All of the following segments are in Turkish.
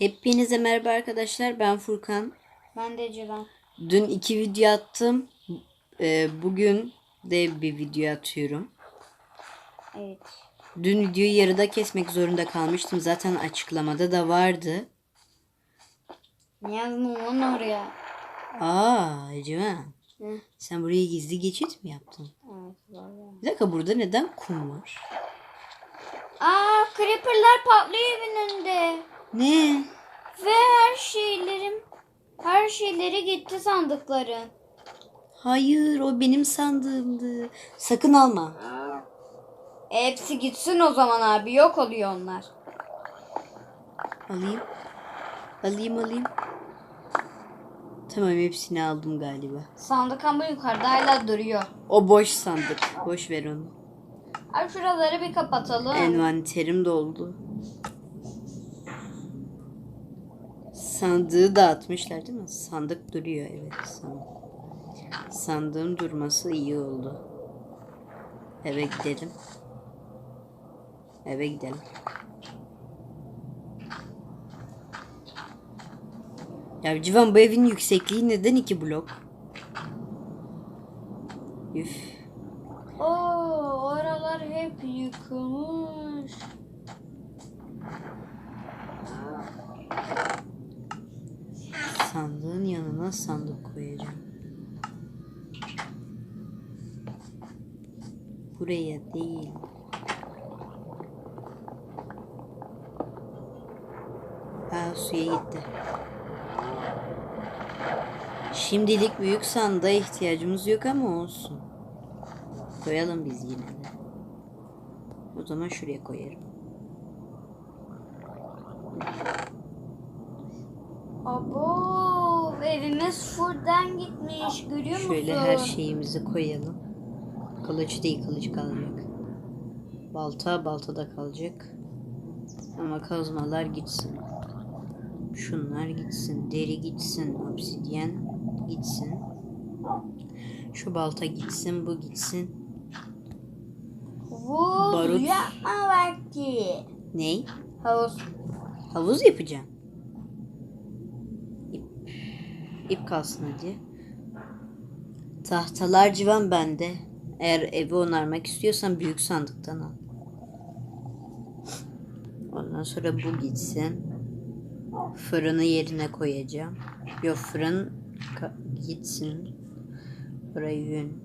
Hepinize merhaba arkadaşlar. Ben Furkan. Ben de Civan. Dün iki video attım. Ee, bugün de bir video atıyorum. Evet. Dün videoyu yarıda kesmek zorunda kalmıştım. Zaten açıklamada da vardı. Ne yazdın lan oraya? Aa Civan. Hı. Sen buraya gizli geçit mi yaptın? Evet ya. Bir dakika burada neden kum var? Aa creeperlar patlıyor evin önünde. Ne? Ve her şeylerim her şeyleri gitti sandıkların. Hayır o benim sandığımdı. Sakın alma. Hepsi gitsin o zaman abi yok oluyor onlar. Alayım. Alayım alayım. Tamam hepsini aldım galiba. Sandık ama yukarıda hala duruyor. O boş sandık. Boş ver onu. Abi şuraları bir kapatalım. Envanterim doldu. Sandığı dağıtmışlar değil mi? Sandık duruyor evet. Sandık. Sandığın durması iyi oldu. Eve gidelim. Eve gidelim. Ya Civan bu evin yüksekliği neden iki blok? Üf. Oo, oralar hep yıkılmış. Sandığın yanına sandık koyacağım. Buraya değil. Aa suya gitti. Şimdilik büyük sandığa ihtiyacımız yok ama olsun. Koyalım biz yine de. O zaman şuraya koyarım. Abo evimiz fırdan gitmiş görüyor musun? Şöyle her şeyimizi koyalım. Kılıç değil kılıç kalacak. Balta baltada kalacak. Ama kazmalar gitsin. Şunlar gitsin. Deri gitsin. Obsidyen gitsin. Şu balta gitsin. Bu gitsin. Vur Barut. yapma vakti. Ney? Havuz. Havuz yapacağım. İp, ip kalsın hadi. Tahtalar civan bende. Eğer evi onarmak istiyorsan büyük sandıktan al. Ondan sonra bu gitsin. Fırını yerine koyacağım. Yok fırın gitsin. Buraya yün.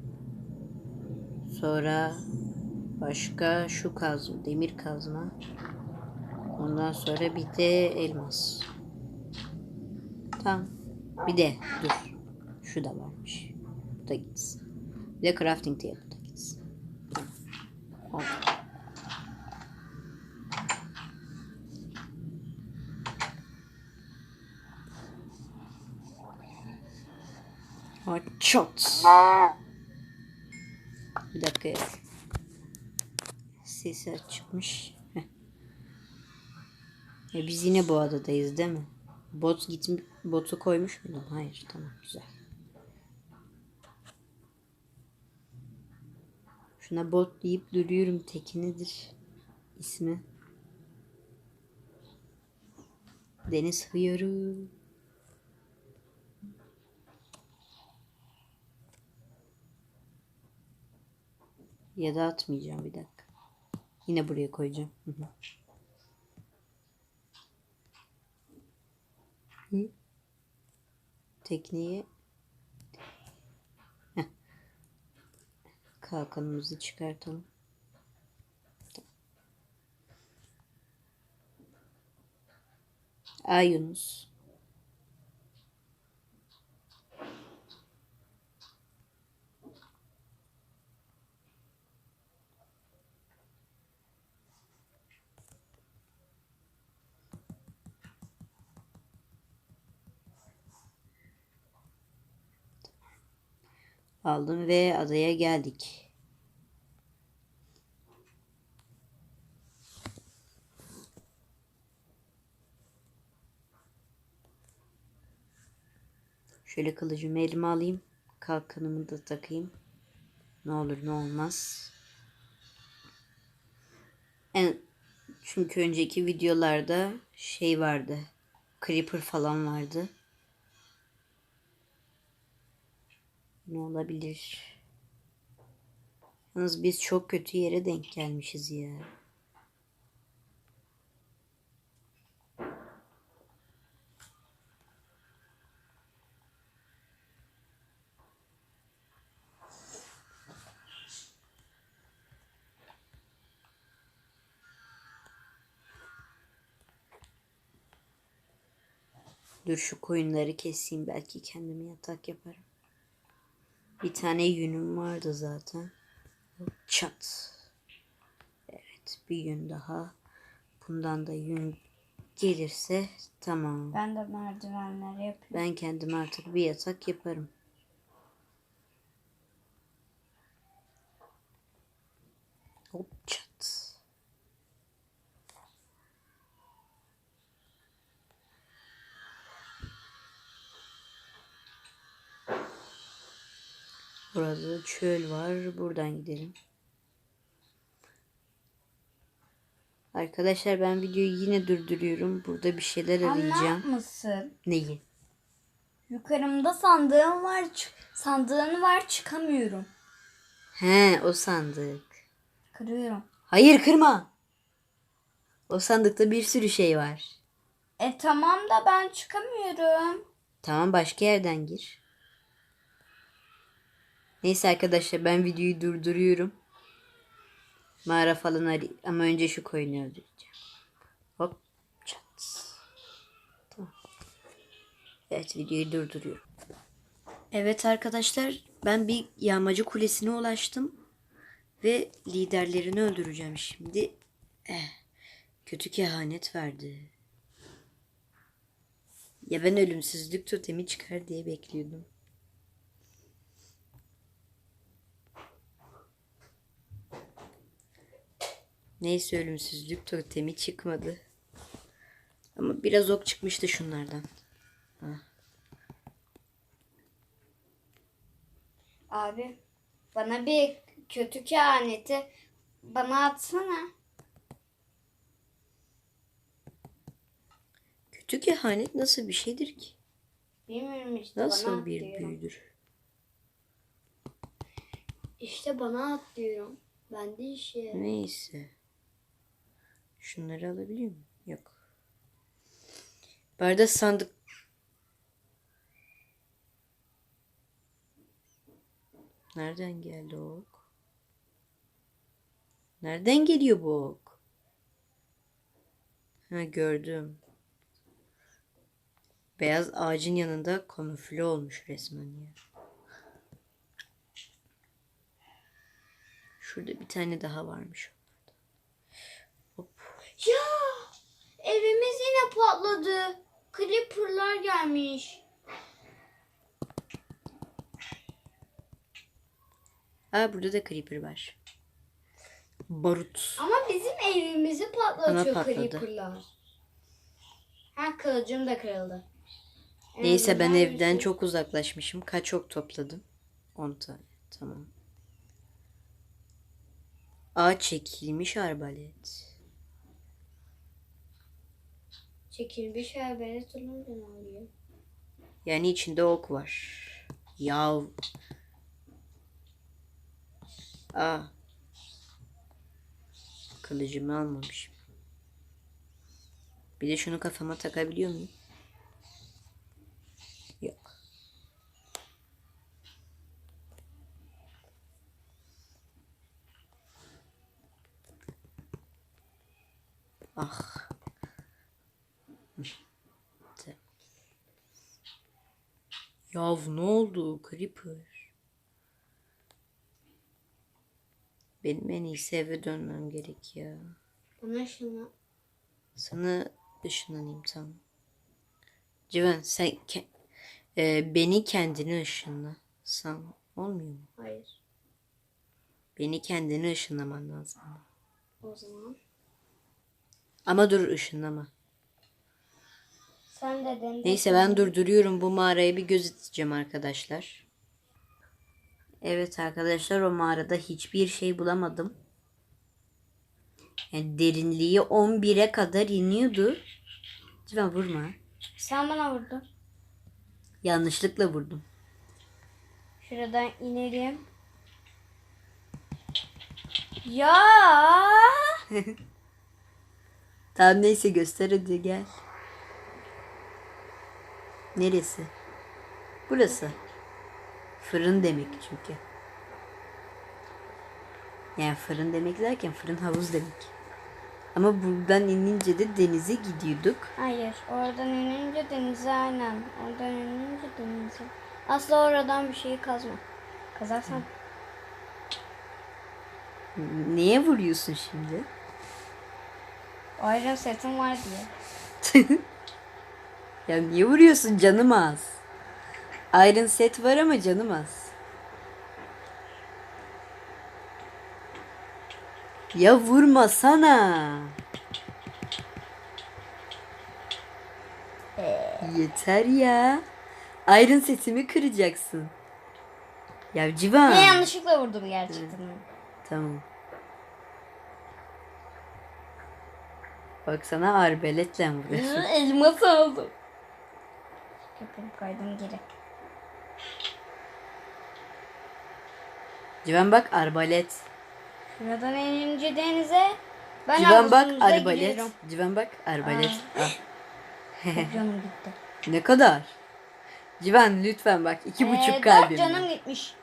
Sonra başka şu kazma, demir kazma. Ondan sonra bir de elmas. Tamam. Bir de dur. Şu da varmış. Bu da gitsin. Bir de crafting table da gitsin. Oldu. Bir dakika. Sesi çıkmış. Heh. Ya biz yine bu adadayız değil mi? Bot git botu koymuş muydun? Hayır tamam güzel. Şuna bot deyip duruyorum teki nedir? ismi? Deniz hıyarı. Ya da atmayacağım bir dakika. Yine buraya koyacağım. Hı hı. Tekneyi Heh. Kalkanımızı çıkartalım. Ay Yunus. Aldım ve adaya geldik. Şöyle kılıcımı elime alayım. Kalkanımı da takayım. Ne olur ne olmaz. En çünkü önceki videolarda şey vardı. creeper falan vardı. Ne olabilir? Yalnız biz çok kötü yere denk gelmişiz ya. Dur şu koyunları keseyim belki kendime yatak yaparım. Bir tane yünüm vardı zaten. Çat. Evet bir yün daha. Bundan da yün gelirse tamam. Ben de merdivenleri yapıyorum. Ben kendim artık bir yatak yaparım. Hop çat. Burada çöl var. Buradan gidelim. Arkadaşlar ben videoyu yine durduruyorum. Burada bir şeyler arayacağım. Anlatmasın. Neyi? Yukarımda sandığım var. Sandığın var çıkamıyorum. He o sandık. Kırıyorum. Hayır kırma. O sandıkta bir sürü şey var. E tamam da ben çıkamıyorum. Tamam başka yerden gir. Neyse arkadaşlar ben videoyu durduruyorum. Mağara falan arayayım. Ama önce şu koyunu öldüreceğim. Hop çat. Tamam. Evet videoyu durduruyorum. Evet arkadaşlar ben bir yağmacı kulesine ulaştım. Ve liderlerini öldüreceğim şimdi. Eh, kötü kehanet verdi. Ya ben ölümsüzlük totemi çıkar diye bekliyordum. Neyse ölümsüzlük totemi çıkmadı. Ama biraz ok çıkmıştı şunlardan. Abi bana bir kötü kehaneti bana atsana. Kötü kehanet nasıl bir şeydir ki? Bilmiyorum işte bana Nasıl at bir diyorum. büyüdür? İşte bana at diyorum. Ben de işe. Neyse. Şunları alabiliyor muyum? Yok. Barda sandık. Nereden geldi o ok? Nereden geliyor bu ok? Ha gördüm. Beyaz ağacın yanında kamufle olmuş resmen ya. Şurada bir tane daha varmış. Ya evimiz yine patladı. Creeper'lar gelmiş. Aa burada da creeper var. Barut. Ama bizim evimizi patlatıyor patladı. Creeper'lar. Ha kılıcım da kırıldı. En Neyse ben azından evden çok uzaklaşmışım. Kaç ok topladım? 10 tane. Tamam. Aa çekilmiş arbalet. Çekilmiş haberle olunca ne oluyor? Yani içinde ok var. Yav. Aa. Kılıcımı almamışım. Bir de şunu kafama takabiliyor muyum? Yok. Ah. Tamam. Yav ne oldu Creeper? Benim en iyisi eve dönmem gerek ya. Bana şunu Sana ışınlanayım tamam. Civan sen ke- e, beni kendine ışınla. Sen olmuyor mu? hayır. Beni kendine ışınlaman lazım. O zaman Ama dur ışınlama. Sen de den. Neyse ben durduruyorum bu mağaraya bir gözeteceğim arkadaşlar. Evet arkadaşlar o mağarada hiçbir şey bulamadım. Yani derinliği 11'e kadar iniyordu. Lütfen vurma. Sen bana vurdun. Yanlışlıkla vurdum. Şuradan inelim. Ya. Tamam neyse göster hadi gel. Neresi? Burası. Fırın demek çünkü. Yani fırın demek derken fırın havuz demek. Ama buradan inince de denize gidiyorduk. Hayır. Oradan inince denize aynen. Oradan inince denize. Asla oradan bir şeyi kazma. Kazarsan. Neye vuruyorsun şimdi? Iron setim var diye. Ya niye vuruyorsun canım az? Iron set var ama canım az. Ya vurmasana. Yeter ya. Iron setimi kıracaksın. Ya Civan. Ne yanlışlıkla vurdum gerçekten. Tamam. Bak sana arbeletle vuruyor. Elmas aldım. Köpüm kaydım geri. Civan bak arbalet. Şuradan inince denize. Ben Civan bak arbalet. giriyorum. Civan bak arbalet. Al. Canım gitti. Ne kadar? Civan lütfen bak iki Ee, buçuk dört kalbim. canım gitmiş.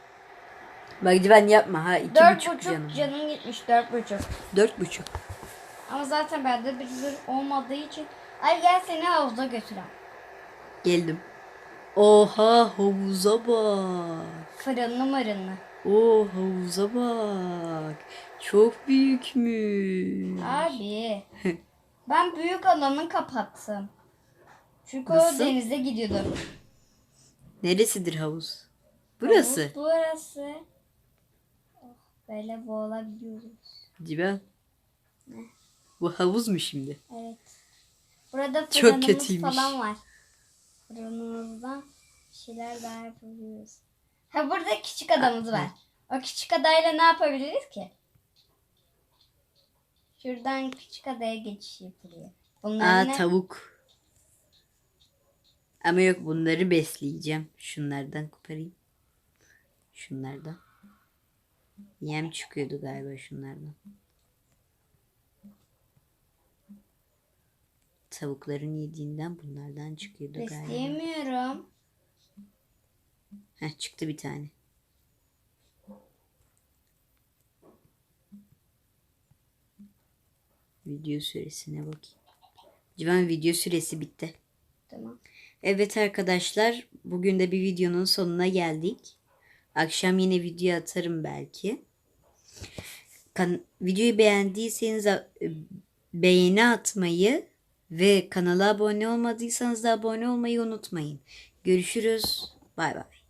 Bak Civan yapma ha iki Dört buçuk, buçuk canım. canım. gitmiş. Dört buçuk. Dört buçuk. Ama zaten bende bir zırh olmadığı için. Ay gel seni havuza götüreyim. Geldim. Oha havuza bak. Fırınlı mırınlı. Oo havuza bak. Çok büyükmüş. Abi. ben büyük alanı kapattım. Çünkü Nasıl? o denize gidiyordum. Neresidir havuz? Burası. Havuz burası. Oh, böyle boğulabiliyoruz. Civan. Bu havuz mu şimdi? Evet. Burada Çok fırınımız kötüymüş. falan var. Fırınımızdan bir şeyler daha yapabiliyoruz. Ha burada küçük adamız var. O küçük adayla ne yapabiliriz ki? Şuradan küçük adaya geçiş yapılıyor. Bunlar Aa ne? tavuk. Ama yok bunları besleyeceğim. Şunlardan koparayım. Şunlardan. Yem çıkıyordu galiba şunlardan. Tavukların yediğinden bunlardan çıkıyordu galiba. Besleyemiyorum. Heh, çıktı bir tane. Video süresine bakayım. Civan video süresi bitti. Tamam. Evet arkadaşlar, bugün de bir videonun sonuna geldik. Akşam yine video atarım belki. Kan- videoyu beğendiyseniz beğeni atmayı ve kanala abone olmadıysanız da abone olmayı unutmayın. Görüşürüz. Bay bay.